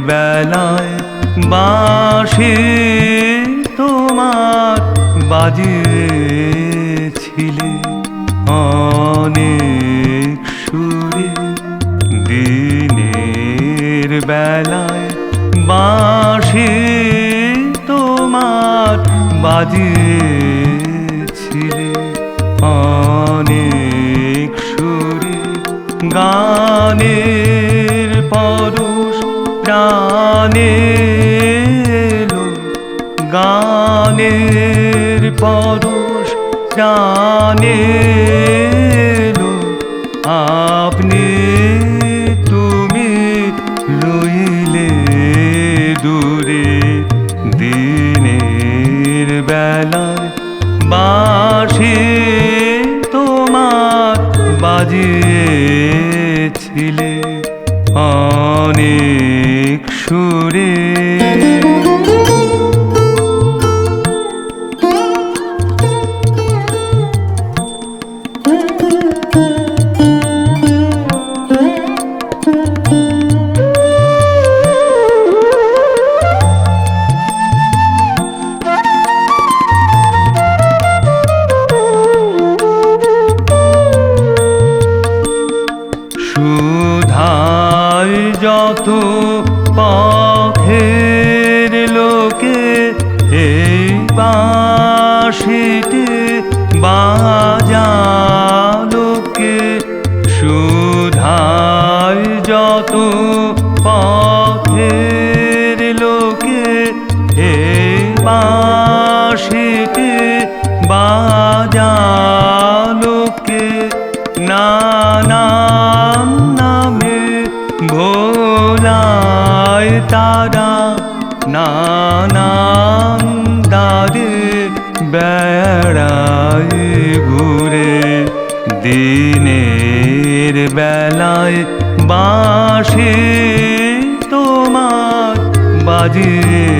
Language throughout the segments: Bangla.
বেলায় বাঁশি তোমার বাজিয়েছিলে অনেক সুরে। দিনের বেলায় বাঁশি তোমার বাজিয়েছিলে অনেক সুরে। গানের এলো গানের পরশ এলো। আপনি তুমি রইলে দূরে দিনের বেলায় বাঁশি তোমার বাজিয়েছিলে অনেক সুরে পথের লোকে এই বাঁশিতে বাজালোকে সুধায় যত দিনের বেলায় বাসে তোমার বাজিয়েছিলে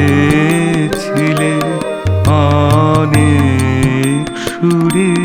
অনেক সুরে।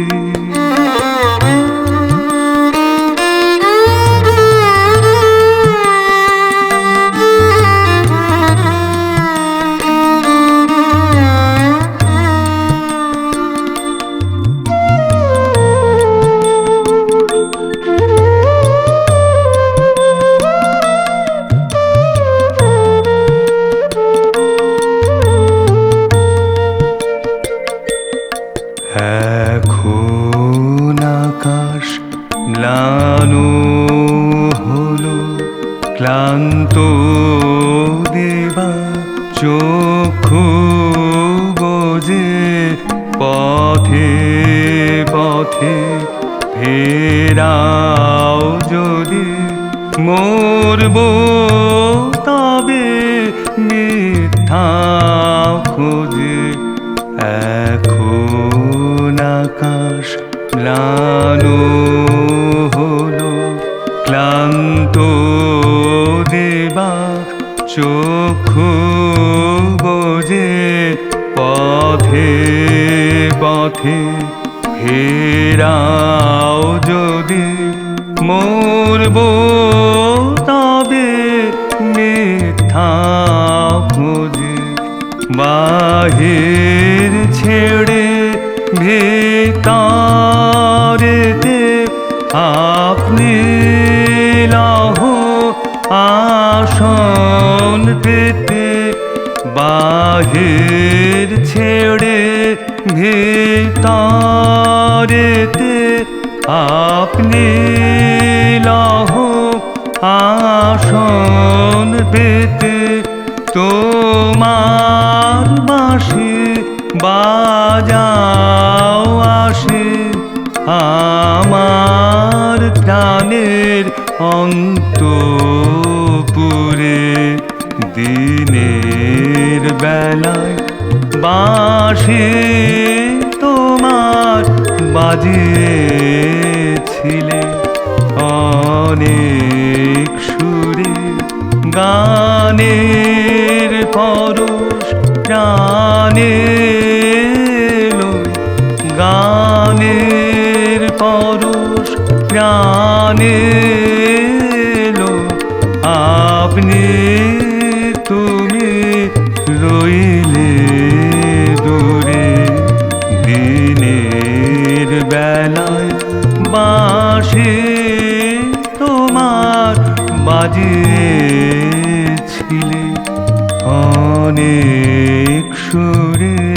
মরব, তবে মিথ্যা খোঁজে এখন আকাশ ম্লানো হলো ক্লান্ত দেবা চক্ষু বোঝে পথে পথে ফেরাও যদি মরব তবে মিথ্যা খোঁজে। বাহির ছেড়ে ভিতরেতে আপনি লহ আসন পেতে। বাহির ছেড়ে ভিতরেতে আপনি পেতে তোমার বাঁশি বাজাও আসে আমার প্রাণের অন্তপুরে দিনের বেলায় বাঁশি তোমার বাজিয়েছিলে অনেক গানের পরশ প্রাণে গানের পরশ প্রাণে আপনি তুমি বাজিয়েছিলে অনেক সুরে